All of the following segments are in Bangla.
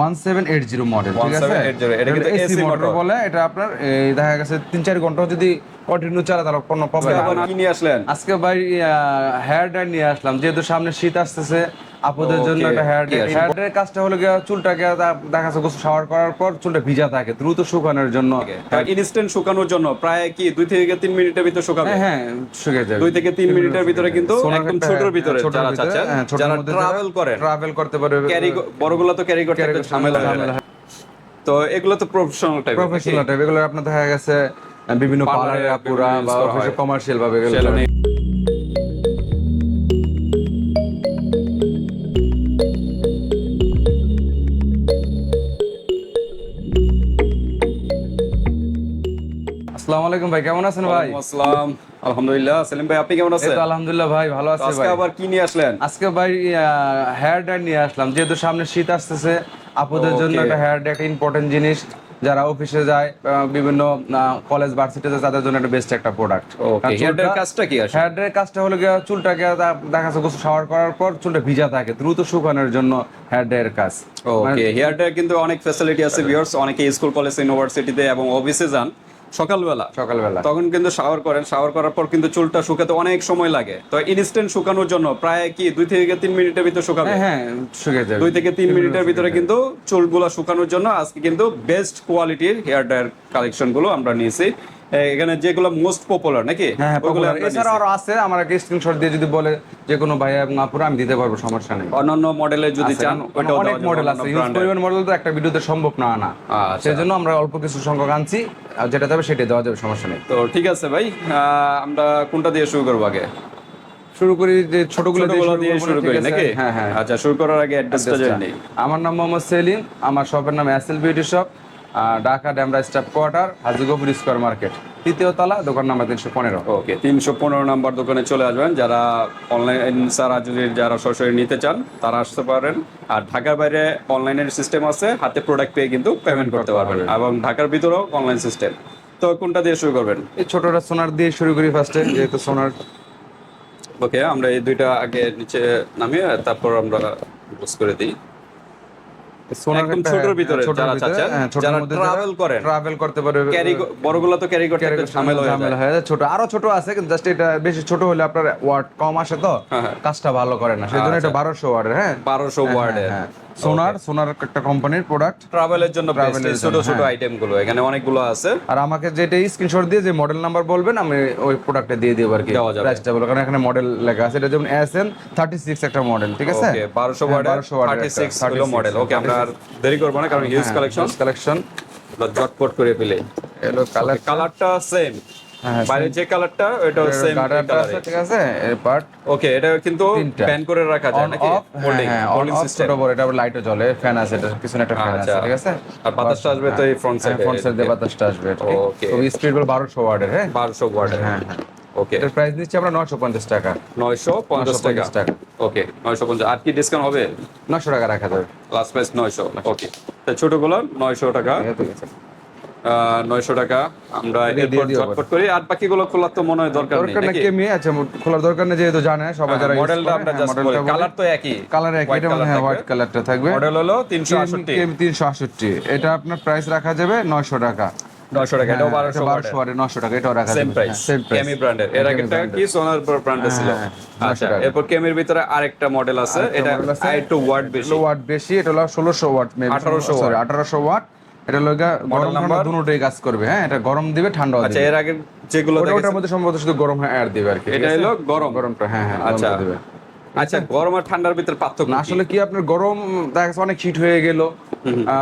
One seven eight zero model ঠিক আছে? 1780 এটা কিন্তু এসি মোটর বলে এটা আপনার দেখা গেছে তিন চার ঘণ্টা যদি কন্টিনিউ চালা তাহলে কোনো প্রবলেম আসলেন? আজকে ভাই হেয়ার ড্রায়ার নিয়ে আসলাম যেহেতু সামনে শীত আসতেছে আপুদের জন্য একটা হেয়ার ড্রাই হেয়ার ড্রাই কাজটা হলো গিয়ে চুলটাকে দেখা যাচ্ছে গোসল শাওয়ার করার পর চুলটা ভিজা থাকে দ্রুত শুকানোর জন্য। ইনস্ট্যান্ট শুকানোর জন্য প্রায় কি দুই থেকে তিন মিনিটের ভিতরে শুকাবে? হ্যাঁ হ্যাঁ শুকিয়ে যাবে দুই থেকে তিন মিনিটের ভিতরে কিন্তু একদম ছোটর ভিতরে যারা চাচ্ছেন হ্যাঁ, যারা ট্রাভেল করেন। ট্রাভেল করতে পারবে। ক্যারি বড়গুলো তো ক্যারি করতে একটু ঝামেলা। তো এগুলো তো প্রফেশনাল টাইপ প্রফেশনাল টাইপ এগুলো আপনার দেখা গেছে বিভিন্ন পার্লারের আপুরা বা অফিসে কমার্শিয়াল ভাবে এগুলো আসসালামু আলাইকুম ভাই কেমন আছেন ভাই? আসসালাম। আলহামদুলিল্লাহ সেলিম ভাই আপনি কেমন আছেন? আলহামদুলিল্লাহ ভাই ভালো আছি আজকে আবার কি নিয়ে আসলেন? আজকে ভাই হেয়ার ড্রাই নিয়ে আসলাম যেহেতু সামনে শীত আসতেছে আপুদের জন্য একটা হেয়ার একটা ইম্পর্টেন্ট জিনিস। যারা অফিসে যায় বিভিন্ন কলেজ ভার্সিটিতে তাদের জন্য একটা বেস্ট একটা প্রোডাক্ট হেয়ার কাজটা কি আসে হেয়ার কাজটা হলো গিয়ে চুলটাকে দেখা যাচ্ছে গোসল শাওয়ার করার পর চুলটা ভিজা থাকে দ্রুত শুকানোর জন্য হেয়ার ড্রাইয়ের কাজ। ওকে হেয়ার ড্রাই কিন্তু অনেক ফ্যাসিলিটি আছে ভিউয়ার্স অনেকে স্কুল কলেজ ইউনিভার্সিটিতে এবং অফিসে যান। সকালবেলা। সকালবেলা। তখন কিন্তু শাওয়ার করেন শাওয়ার করার পর কিন্তু চুলটা শুকাতে অনেক সময় লাগে। তো ইনস্ট্যান্ট শুকানোর জন্য প্রায় কি দুই থেকে তিন মিনিটের ভিতরে শুকাবে? হ্যাঁ হ্যাঁ শুকিয়ে যাবে দুই থেকে তিন মিনিটের ভিতরে কিন্তু চুলগুলো শুকানোর জন্য আজকে কিন্তু বেস্ট কোয়ালিটির হেয়ার ড্রায়ার কালেকশনগুলো আমরা নিয়েছি। এখানে যেগুলো মোস্ট পপুলার নাকি? হ্যাঁ হ্যাঁ এছাড়া আরও আছে আমার একটা স্ক্রিনশট দিয়ে যদি বলে যে কোনো ভাই এবং আপুরা আমি দিতে পারব সমস্যা নেই। অন্যান্য মডেলের যদি চান অনেক মডেল আছে। হিউজ পরিমাণ মডেল তো একটা ভিডিওতে সম্ভব না আনা আচ্ছা। সেই জন্য আমরা অল্প কিছু সংখ্যক আনছি আর যেটা যাবে সেটাই দেওয়া যাবে সমস্যা নেই। তো ঠিক আছে ভাই আমরা কোনটা দিয়ে শুরু করব আগে? শুরু করি যে ছোটগুলো দিয়ে শুরু না, করি নাকি? হ্যাঁ হ্যাঁ। আচ্ছা শুরু করার আগে অ্যাড্রেসটা জেনে আমার নাম মোহাম্মদ সেলিম আমার শপের নাম SL beauty shop Dhaka Demra staff quarter Hajigpur square market তৃতীয় তলা দোকান নাম্বার তিনশো পনেরো। ওকে তিনশো পনেরো নাম্বার দোকানে চলে আসবেন। যারা অনলাইন যদি যারা সরাসরি নিতে চান তারা আসতে পারেন। আর ঢাকার বাইরে অনলাইনের সিস্টেম আছে হাতে প্রোডাক্ট পেয়ে কিন্তু পেমেন্ট করতে পারবেন। এবং ঢাকার ভিতরেও অনলাইন সিস্টেম তো কোনটা দিয়ে শুরু করবেন? এই ছোটটা সোনার দিয়ে শুরু করি ফার্স্টে যেহেতু সোনার। ওকে আমরা এই দুইটা আগে নিচে নামিয়ে তারপর আমরা বুঝ করে দিই। একদম একটা- ছোটর ভিতরে ছোটর যারা ভিতরে, চাচ্ছেন, হ্যাঁ, যারা করেন। ট্রাভেল করতে পারবে ক্যারি বড়গুলো তো ক্যারি করতে carry একটু করতে ঝামেলা হয়ে যায়। হয়ে যায়। ছোট আরও ছোট আছে কিন্তু জাস্ট এটা বেশি ছোট হলে আপনার ওয়াট কম আসে তো হ্যাঁ, হ্যাঁ। কাজটা ভালো করে না। সেই জন্য এটা বারোশো ওয়ার্ডের হ্যাঁ? বারোশো ওয়ার্ডের হ্যাঁ। সোনার সোনার একটা কোম্পানির প্রোডাক্ট ট্রাভেলের জন্য ছোট ছোট। আইটেমগুলো এখানে অনেকগুলো আছে। আর আমাকে যেটা স্ক্রিনশট দিয়ে যে মডেল নাম্বার বলবেন আমি ওই প্রোডাক্টটা দিয়ে দিব আর কি। প্রাইসটা বলব কারণ এখানে মডেল লেখা আছে এটা যেমন এস এন থার্টি সিক্স একটা মডেল ঠিক আছে? ওকে 1200 ওয়ার্ডের 1200 watt 36 একটা, হলো মডেল ওকে আমরা আর দেরি করব না কারণ হিউজ কালেকশন কালেকশন জটপট করে ফেলে। কালারটা সেম বাইরে যে কালারটা ওটা সেম ঠিক আছে? এই পার্ট ওকে এটা কিন্তু। প্যান করে রাখা যায় নাকি? হোল্ডিং হ্যাঁ হোল্ডিং সিস্টেম ছোট বড় এটা লাইটও জ্বলে ফ্যান আছে এটা পিছনে একটা ফ্যান আছে আচ্ছা। ঠিক আছে? আর বাতাসটা আসবে তো এই ফ্রন্ট সাইডে ফ্রন্ট সাইড বাতাসটা আসবে Okay. তো স্পিড বল 1200 ওয়াটের হ্যাঁ? 1200 ওয়াটের। হ্যাঁ হ্যাঁ। ওকে এটার প্রাইস নিচ্ছি আমরা 950 টাকা। 950 টাকা। 950 টাকা। ওকে 950 আর কি ডিসকাউন্ট হবে? 900 টাকা রাখা যাবে। লাস্ট প্রাইস 900 ওকে তো ছোটগুলো 900 টাকা। ঠিক আছে নয়শো টাকা। আমরা দিয়ে এরপর ঝটপট করি। আর বাকিগুলো খোলার তো মনে হয় দরকার নেই দরকার নাকি? কেমি আচ্ছা খোলার দরকার নেই যেহেতু জানে সবাই যারা মডেলটা আমরা জাস্ট বলি। কালার তো একই কালার একই এটা হ্যাঁ হোয়াইট কালারটা থাকবে। মডেল হলো 368 কেমি 368 এটা আপনার প্রাইস রাখা যাবে 900 টাকা। 900 টাকা এটাও 1200 1200 ওয়াটের। ওয়াটের 900 টাকা এটাও রাখা সেম প্রাইস সেম প্রাইস কেমি ব্র্যান্ডের এর আগে Kemi কি সোনার ব্র্যান্ডে ছিল। হ্যাঁ, আচ্ছা এরপর কেমির ভিতরে আরেকটা মডেল আছে। এটা। একটু ওয়াট বেশি। ওয়াট বেশি এটা হলো 1600 ওয়াট মেবি 1800 সরি 1800 ওয়াট। এটা লগা গরম ঠান্ডা দুটোই কাজ করবে হ্যাঁ এটা গরম দিবে ঠান্ডাও আচ্ছা এর আগে যেগুলো ওটার মধ্যে সম্ভবত শুধু গরম হ্যাঁ দিবে আর কি এটা হলো গরম। গরমটা হ্যাঁ হ্যাঁ আচ্ছা। আচ্ছা দিবে। আচ্ছা গরম আর ঠান্ডার ভিতরে পার্থক্য আসলে কি আপনার গরম দেখা অনেক হিট হয়ে গেল।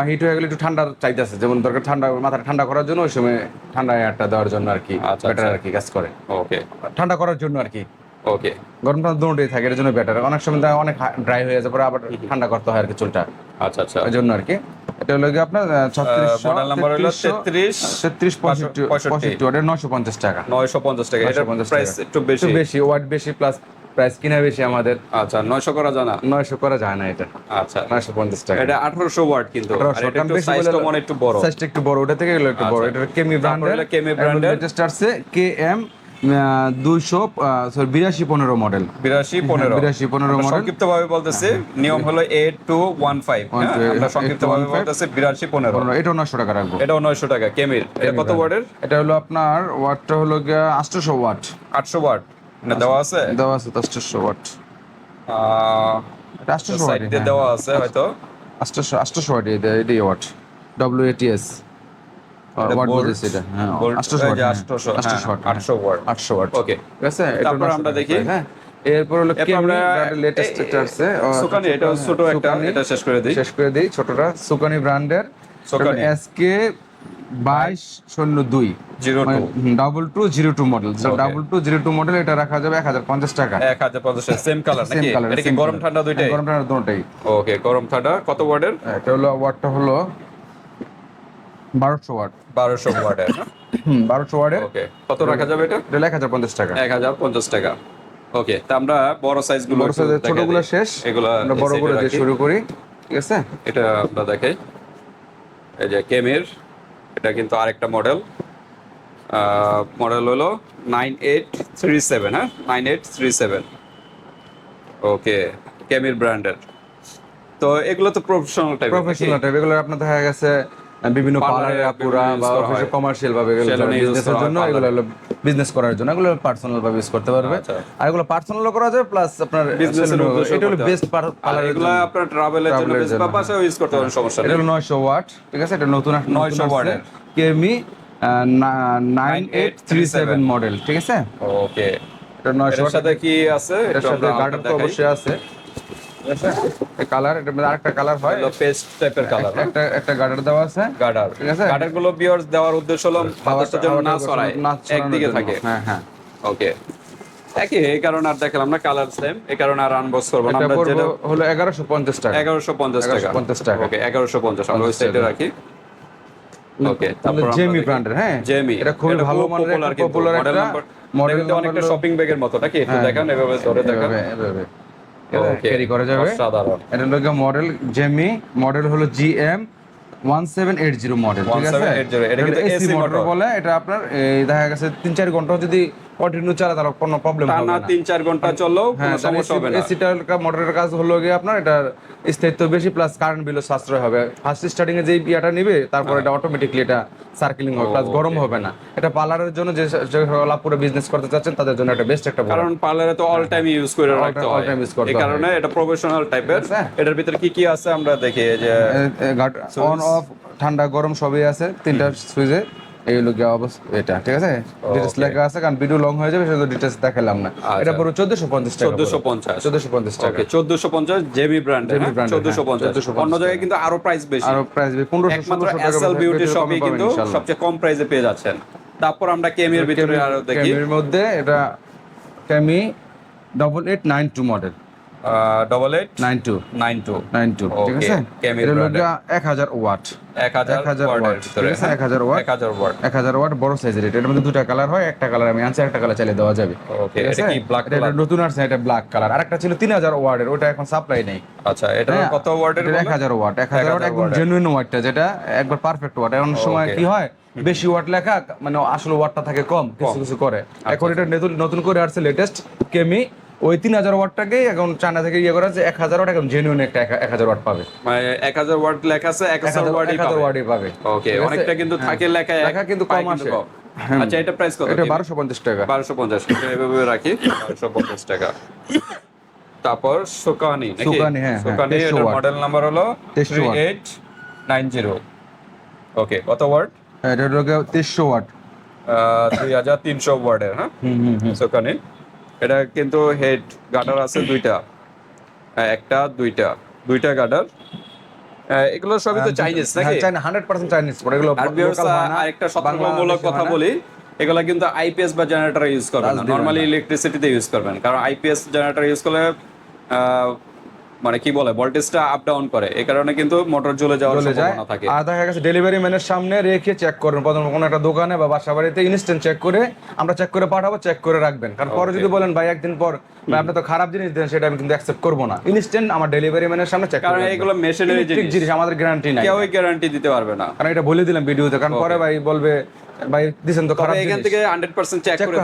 হিট হয়ে গেলে একটু ঠান্ডা চাইতেছে যেমন দরকার ঠান্ডা মাথাটা ঠান্ডা করার জন্য ওই সময় ঠান্ডা এয়ারটা দেওয়ার জন্য আর কি আচ্ছা, বেটার আচ্ছা। আর কি কাজ করে। ওকে ঠান্ডা করার জন্য আর কি। ওকে গরম ঠান্ডা দুটোই থাকে এর জন্য বেটার অনেক সময় অনেক ড্রাই হয়ে যাবে পরে আবার ঠান্ডা করতে হয় আর কি চুলটা। আচ্ছা আচ্ছা। ওই জন্য আর কি। এটা হলো কি আপনার ছত্রিশশো model number হলো 33 তেত্রিশ পঁয়ষট্টি 65 পঁয়ষট্টি ওটা নশো পঞ্চাশ টাকা। 950 টাকা এটা 950 প্রাইস। একটু বেশি। বেশি ওয়াট বেশি প্লাস প্রাইস কিনা বেশি আমাদের। আচ্ছা 900 করা জানা নয়শো করা যায় না এটা। আচ্ছা। নয়শো পঞ্চাশ টাকা। এটা 1800 ওয়াট কিন্তু আর এটা একটু বেশি সাইজটা মনে একটু বড়। সাইজটা একটু বড় ওটা থেকে একটু বড়। আচ্ছা। এটা কেমি ব্র্যান্ডের হলো Kemi brand এর। দুইশো সরি বিরাশি পনেরো মডেল বিরাশি পনেরো। বিরাশি পনেরো মডেল সংক্ষিপ্ত ভাবে বলতেছি নিয়ম হলো এইট টু ওয়ান ফাইভ আমরা সংক্ষিপ্ত ভাবে বলতেছি বিরাশি পনেরো। এটাও নশো টাকা রাখব। এটাও নয়শো টাকা কেমির। এটা কত ওয়ার্ডের এটা হলো আপনার ওয়াটটা হলো গিয়া আটশোশো ওয়াট। আটশো ওয়াট। এটা দেওয়া আছে? দেওয়া আছে আটশোশো ওয়াট। এটা আটশোশো ওয়াট দেওয়া আছে হয়তো। আটশোশো আটশোশো ওয়াট ডব্লিউ এটিএস এটা এটা হ্যাঁ ওয়াট যে হ্যাঁ, আমরা দেখি। হ্যাঁ। এরপর হলো আমরা লেটেস্ট এই- আছে সুকানি এটা ছোট একটা এটা শেষ করে দিই। শেষ করে দিই ছোটটা সুকানি ব্র্যান্ডের সুকানি। এসকে বাইশ শূন্য দুই। Zero double two zero two model double two zero two model এটা রাখা যাবে এক হাজার পঞ্চাশ টাকা। এক হাজার পঞ্চাশ সেম কালার সেম কালার গরম ঠান্ডা দুইটাই? গরম ঠান্ডা দুটোটাই ওকে গরম ঠান্ডা কত ওয়ার্ডের এটা হলো ওয়াটটা হলো বারোশো ওয়াট। বারোশো ওয়ার্ডের বারোশো ওয়াটের ওকে কত রাখা যাবে এটা? এটা এক হাজার পঞ্চাশ টাকা। এক হাজার পঞ্চাশ টাকা। ওকে তা আমরা বড় সাইজগুলো বড় সাইজের ছোটগুলো শেষ। এগুলা আমরা বড় করে দিয়ে শুরু করি ঠিক আছে? এটা আমরা দেখাই। এই যে কেমের এটা কিন্তু আরেকটা মডেল মডেল হলো নাইন এইট থ্রি সেভেন হ্যাঁ? Nine eight three seven okay কেমির ব্র্যান্ডের তো এগুলো তো প্রফেশনাল টাইপ প্রফেশনাল টাইপ এগুলো আপনার দেখা গেছে বিভিন্ন পার্লারে আপুরা বা অফিসে কমার্শিয়াল ভাবে বিজনেসের জন্য এগুলো হলো বিজনেস করার জন্য। এগুলো পার্সোনাল ভাবে ইউজ করতে পারবে। আচ্ছা। আর এগুলো পার্সোনাল করা যাবে প্লাস আপনার উদ্দেশ্যে এটা হলো বেস্ট পার্লার এগুলো আপনার ট্রাভেলের জন্য Travel এর বেশ জন্য, বা বাসায় ইউজ করতে পারেন সমস্যা নেই। হলো নয়শো ওয়াট ঠিক আছে? এটা নতুন একটা 900 watt এর। Kemei nine eight three seven model ঠিক আছে? ওকে এটা নয়শো এটার ওয়াট সাথে কি আছে? এটার সাথে গার্ডার তো অবশ্যই আছে। কালার এটার মধ্যে আরেকটা কালার হয়। পেস্ট টাইপের কালার একটা একটা গার্ডার দেওয়া আছে। গার্ডার ঠিক আছে? গার্ডারগুলো বিয়ার্স দেওয়ার উদ্দেশ্য হলো বাতাসটা যেন না ছড়ায়। একদিকে থাকে। হ্যাঁ হ্যাঁ। ওকে একই এই কারণে আর দেখালাম না কালার সেম এই কারণে আর আনবক্স করব না। আমরা যেটা হলো এগারোশো পঞ্চাশ টাকা। এগারোশো পঞ্চাশ টাকা। 1150 টাকা। ওকে এগারোশো পঞ্চাশ। আমরা ওই সাইডে রাখি। ওকে তারপর জেমি ব্র্যান্ডের হ্যাঁ? জেমি এটা খুবই ভালো মানের পপুলার একটা পপুলার একটা মডেল অনেকটা শপিং ব্যাগের মতো। নাকি একটু দেখান এভাবে ধরে দেখান। Okay. ক্যারি করা যাবে। এটা হলো মডেল জেমি মডেল হলো GM one seven eight zero model ঠিক আছে? 1780 এটা কিন্তু এসি মোটর বলে এটা আপনার দেখা গেছে তিন চার ঘণ্টা যদি কন্টিনিউ চালা তাহলে কোনো প্রবলেম হবে না। তিন চার ঘণ্টা চললেও হ্যাঁ কোনো সমস্যা হবে না। এসিটার মোটরের কাজ হলো গিয়ে আপনার এটার স্থায়িত্ব বেশি প্লাস কারেন্ট বিলও সাশ্রয় হবে। ফার্স্ট স্টার্টিং এ যে ইয়াটা নিবে তারপর হ্যাঁ। এটা অটোমেটিকলি এটা সার্কেলিং হবে প্লাস গরম হবে না। এটা পার্লারের জন্য যে আপুরা বিজনেস করতে চাচ্ছেন তাদের জন্য এটা বেস্ট একটা কারণ পার্লারে তো অল টাইম ইউজ করে রাখতে হয়। time use করতে এই কারণে এটা প্রফেশনাল টাইপের এটার ভিতরে কি কি আছে আমরা দেখি যে অন অফ ঠান্ডা গরম সবই আছে। তিনটা সুইচে এই হলো গিয়ে অবস্থা এটা ঠিক আছে? ডিটেলস লেখা আছে কারণ ভিডিও লং হয়ে যাবে সেটা ডিটেলস দেখালাম না। এটা পুরো চোদ্দশো পঞ্চাশ টাকা চোদ্দশো পঞ্চাশ। চোদ্দশো পঞ্চাশ টাকা। চোদ্দশো পঞ্চাশ জেবি ব্র্যান্ড brand এর, চোদ্দশো হ্যাঁ, পঞ্চাশ। 1450 অন্য জায়গায় কিন্তু আরও প্রাইস বেশি। আরও প্রাইস পনেরোশো একমাত্র এসএল বিউটি বেশি শপে কিন্তু সবচেয়ে কম প্রাইসে পেয়ে যাচ্ছেন। তারপর আমরা কেমির ভিতরে আরও দেখি। ক্যামির মধ্যে এটা Kemei double eight nine two model double eight nine two nine two nine two ঠিক আছে? এক হাজার ওয়াট। এক হাজার 1000 ওয়াটের watt, ভিতরে ঠিক আছে? 1000 watt। এক হাজার ওয়াট। এক হাজার ওয়াট বড় সাইজের এটা এটার মধ্যে দুটা কালার হয় একটা কালার আমি আনছি একটা কালার চাইলে দেওয়া যাবে। Okay, এটা কি black এটা- এটা নতুন আসছে এটা ব্ল্যাক কালার আরেকটা ছিল তিন হাজার ওয়ার্ডের ওটা এখন সাপ্লাই নেই। আচ্ছা এটা হ্যাঁ, কত ওয়াটের এক হাজার ওয়াট এক হাজার ওয়াট 1000 একদম watt-এর। জেনুইন ওয়াটটা যেটা একবার পারফেক্ট ওয়াট। এমন সময় কি হয়? বেশি ওয়াট লেখা মানে আসলে ওয়াটটা থাকে কম কিছু কিছু করে। আচ্ছা, এখন এটা নতুন নতুন করে আসছে লেটেস্ট কেমি ওই তিন হাজার ওয়াটটাকে এখন চায়না থেকে ইয়ে করা আছে এক হাজার ওয়াট এখন জেনুইন একটা এক- হাজার ওয়াট পাবে। মানে এক হাজার ওয়াট লেখা আছে এক হাজার হাজার এক হাজার ওয়াটই পাবে। ওকে অনেকটা কিন্তু থাকে লেখা লেখা কিন্তু কম আসে। আচ্ছা এটা প্রাইস কত এটা বারোশো পঞ্চাশ টাকা। বারোশো পঞ্চাশ এভাবে রাখি বারোশো পঞ্চাশ টাকা। তারপর সুকানি সুকানি, হ্যাঁ, হ্যাঁ, সুকানি এটার মডেল নাম্বার হলো three eight nine zero okay কত ওয়ার্ড এটা হলো তেইশশো ওয়াট। দুই হাজার তিনশো ওয়ার্ডের হ্যাঁ? সুকানি। এটা কিন্তু হেড গার্ডার আছে দুইটা। হ্যাঁ, একটা দুইটা। দুইটা গার্ডার এগুলো সবই তো চাইনিজ নাকি? চাইনা হান্ড্রেড পার্সেন্ট চাইনিজ এগুলো আর ভিউয়ার্স local হয় আরেকটা সতর্কমূলক কথা বলি এগুলা কিন্তু আইপিএস বা জেনারেটর ইউজ করবেন না। নরমালি। ইলেকট্রিসিটিতে ইউজ করবেন কারণ আইপিএস জেনারেটর ইউজ করলে মানে কি বলে ভোল্টেজটা আপ ডাউন করে। এই কারণে কিন্তু মোটর জ্বলে যাওয়ার সম্ভাবনা থাকে। আর দেখা গেছে ডেলিভারি ম্যানের সামনে রেখে চেক করবেন। প্রথম কোনো একটা দোকানে বা বাসা বাড়িতে ইনস্ট্যান্ট চেক করে আমরা চেক করে পাঠাবো চেক করে রাখবেন। কারণ পরে যদি বলেন ভাই একদিন পর ভাই আপনি তো খারাপ জিনিস দেন সেটা আমি কিন্তু অ্যাকসেপ্ট করব না। ইনস্ট্যান্ট আমার ডেলিভারি ম্যানের সামনে চেক কারণ এগুলো মেশিনারি জিনিস। জিনিস আমাদের গ্যারান্টি নাই। কেউই গ্যারান্টি দিতে পারবে না। কারণ এটা বলে দিলাম ভিডিওতে কারণ পরে ভাই বলবে ভাই দিছেন তো খারাপ এখান থেকে 100% চেক চেক করে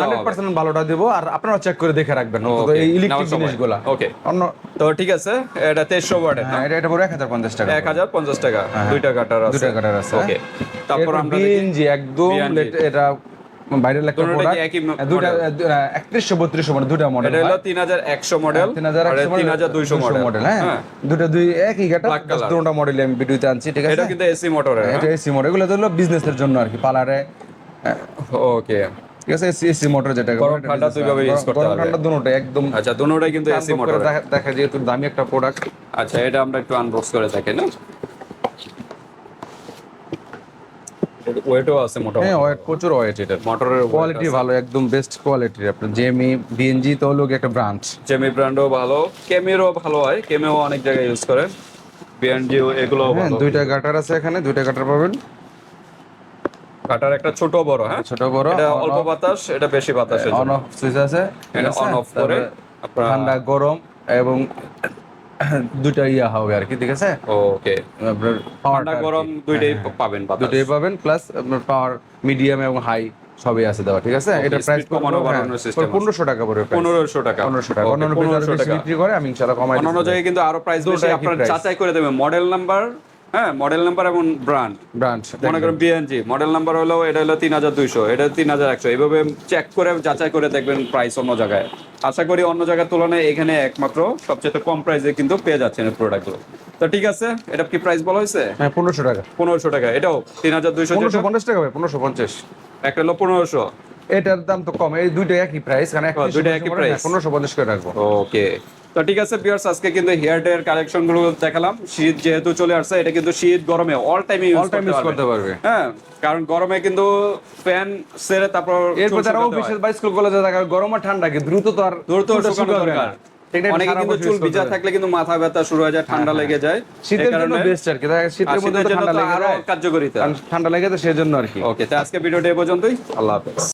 ভালোটা দিব আর আপনারা চেক করে দেখে রাখবেন এই ইলেকট্রিক জিনিসগুলা। Okay. অন্য তো ঠিক আছে এটা 2300 ওয়াটের হ্যাঁ এটা এটা পুরো এক হাজার পঞ্চাশ টাকা। 1050 টাকা দুইটা কাটার আছে। দুইটা কাটার আছে। ওকে তারপর আমরা বিএনজি একদম এটা একটা প্রোডাক্ট মডেল দুইটা মডেল এটা হলো 3100 মডেল তিন হাজার আর 3200 মডেল হ্যাঁ। দুটো দুই একই গাটা মডেল আমি ভিডিওতে আনছি ঠিক আছে? এটা কিন্তু এসি মোটরের এটা এসি মোটর এগুলো তো হলো বিজনেসের জন্য আর কি পার্লারে ওকে ঠিক আছে এসি এসি মোটর যেটা গরম ঠান্ডা দুইভাবে use করতে গরম ঠান্ডা দুটোটাই একদম আচ্ছা দুটোটাই কিন্তু এসি মোটর দেখা- দেখা যেহেতু দামি একটা প্রোডাক্ট আচ্ছা এটা আমরা একটু আনবক্স করে দেখি না ওয়েটও আছে মোটামুটি। হ্যাঁ ওয়েট প্রচুর ওয়েট এটা মোটরের কোয়ালিটি ভালো একদম বেস্ট কোয়ালিটির আপনার। জেমি বিএনজি তো গিয়ে একটা ব্রাঞ্চ জেমি ব্র্যান্ডও ভালো কেমিরও ভালো হয় কেমিও অনেক জায়গায় ইউজ করে বিএনজি এগুলো হ্যাঁ দুইটা গাটার আছে এখানে দুইটা গাটার পাবেন। কাটার একটা ছোট বড় হ্যাঁ? ছোট বড় এটা অল্প বাতাস এটা বেশি বাতাসের অন অফ সুইচ আছে এটা অন অফ করে ঠান্ডা গরম এবং দুইটা ইয়া হবে আর কি ঠিক আছে? ওকে। আপনার ঠান্ডা গরম দুইটাই পাবেন বাতাস। দুটোই পাবেন প্লাস আপনার পাওয়ার মিডিয়াম এবং হাই সবই আছে দেওয়া ঠিক আছে? এটা প্রাইস কমানো বাড়ানোর আছে। পনেরোশো টাকা পড়বে পনেরোশো টাকা। পনেরোশো টাকা। Okay, অন্যান্য 1500 বিক্রি করে আমি ইনশাল্লাহ কমাই অন্যান্য জায়গায় কিন্তু আরও প্রাইস বেশি আপনার যাচাই করে দেবেন। মডেল নাম্বার হ্যাঁ মডেল নাম্বার এবং ব্র্যান্ড ব্রাঞ্চ মনে করেন বিএনজি মডেল নাম্বার হলো এটা হলো তিন হাজার দুইশো এটা তিন হাজার একশো। এইভাবে চেক করে যাচাই করে দেখবেন প্রাইস অন্য জায়গায়। আশা করি অন্য জায়গার তুলনায় এখানে একমাত্র সবচেয়ে কম প্রাইসে কিন্তু পেয়ে যাচ্ছেন এই প্রোডাক্টগুলো তো ঠিক আছে এটা কি প্রাইস বলা হয়েছে? হ্যাঁ পনেরোশো টাকা। পনেরোশো টাকা এটাও তিন হাজার দুইশো পনেরোশো পঞ্চাশ টাকা পনেরোশো পঞ্চাশ। একটা হলো পনেরোশো। এটার দাম তো কম। এই দুইটা একই প্রাইস কারণ ও, দুইটা একই। পনেরোশো পঞ্চাশ করে রাখব ওকে তো ঠিক আছে বিয়ার্স আজকে কিন্তু হেয়ার ডেয়ার কালেকশনগুলো দেখালাম। শীত যেহেতু চলে আসছে এটা কিন্তু শীত গরমে অল টাইম ইউজ করতে পারবে। হ্যাঁ কারণ গরমে কিন্তু ফ্যান সেরে তারপর এরপর অফিসের হয়। বা স্কুল কলেজে থাকা গরম আর ঠান্ডা কি? দ্রুত তো আর দ্রুত শুকানো দরকার। অনেকে কিন্তু চুল ভিজা থাকলে কিন্তু মাথা ব্যথা শুরু হয়ে যায় ঠান্ডা লেগে যায়। শীতের জন্য বেস্ট আর কি। শীতের মধ্যে ঠান্ডা লেগে আরও যায়। কার্যকরিতা। ঠান্ডা লেগে তো সেজন্য আর কি। ওকে তো আজকে ভিডিওটা এ পর্যন্তই। আল্লাহ হাফেজ।